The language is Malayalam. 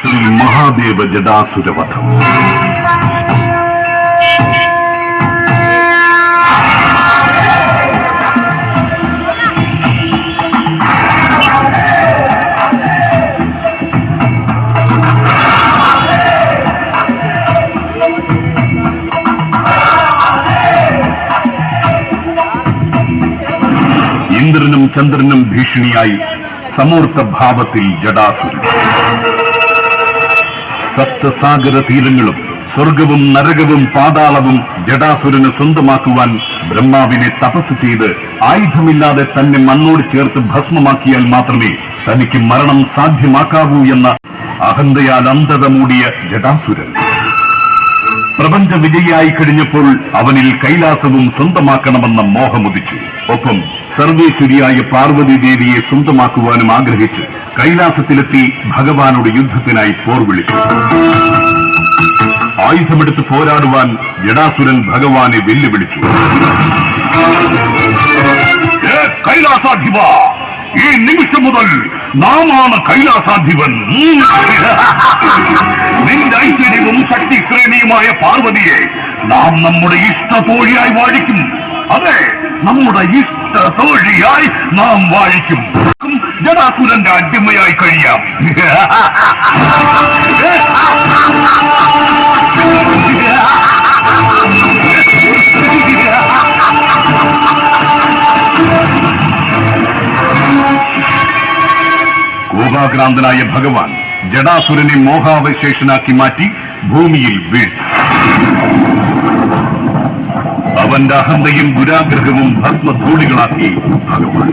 ശ്രീ മഹാദേവ ജടാസുരവധം. ഇന്ദ്രനും ചന്ദ്രനും ഭീഷണിയായി സമൂർത്ത ഭാവത്തിൽ ജടാസുരൻ. സപ്തസാഗര തീരങ്ങളും സ്വർഗവും നരകവും പാതാളവും ജഡാസുരന് സ്വന്തമാക്കുവാൻ ബ്രഹ്മാവിനെ തപസ് ചെയ്ത് ആയുധമില്ലാതെ തന്നെ മണ്ണോട് ചേർത്ത് ഭസ്മമാക്കിയാൽ മാത്രമേ തനിക്ക് മരണം സാധ്യമാക്കാവൂ എന്ന അഹന്തയാൽ അന്ധത മൂടിയ ജടാസുരൻ. പ്രപഞ്ച വിജയിയായി കഴിഞ്ഞപ്പോൾ അവനിൽ കൈലാസവും സ്വന്തമാക്കണമെന്ന മോഹമുദിച്ചു. ഒപ്പം സർവേശ്വരിയായ പാർവതി ദേവിയെ സ്വന്തമാക്കുവാനും ആഗ്രഹിച്ച് കൈലാസത്തിലെത്തി ഭഗവാനോട് യുദ്ധത്തിനായി പോർ വിളിച്ചു. ആയുധമെടുത്ത് പോരാടുവാൻ ജടാസുരൻ ഭഗവാനെ വെല്ലുവിളിച്ചു. "ഏ, കൈലാസാധിപ! ഈ നിമിഷം മുതൽ നാമാണ് കൈലാസാധിപൻ. ശ്രേണിയുമായ പാർവതിയെ നാം നമ്മുടെ ഇഷ്ട തോഴിയായി വാഴിക്കും. അതെ നമ്മുടെ ഇഷ്ട തോഴിയായി നാം വാഴിക്കും. ജടാസുരന്റെ അടിമയായി കഴിയാം. കോപാക്രാന്തനായ ഭഗവാൻ ജടാസുരനെ മോഹാവശേഷനാക്കി മാറ്റി ഭൂമിയിൽ വീഴ്ച അവന്റെ അഹന്തയും ദുരാഗ്രഹവും ഭസ്മധൂളികളാക്കി ഭഗവാൻ.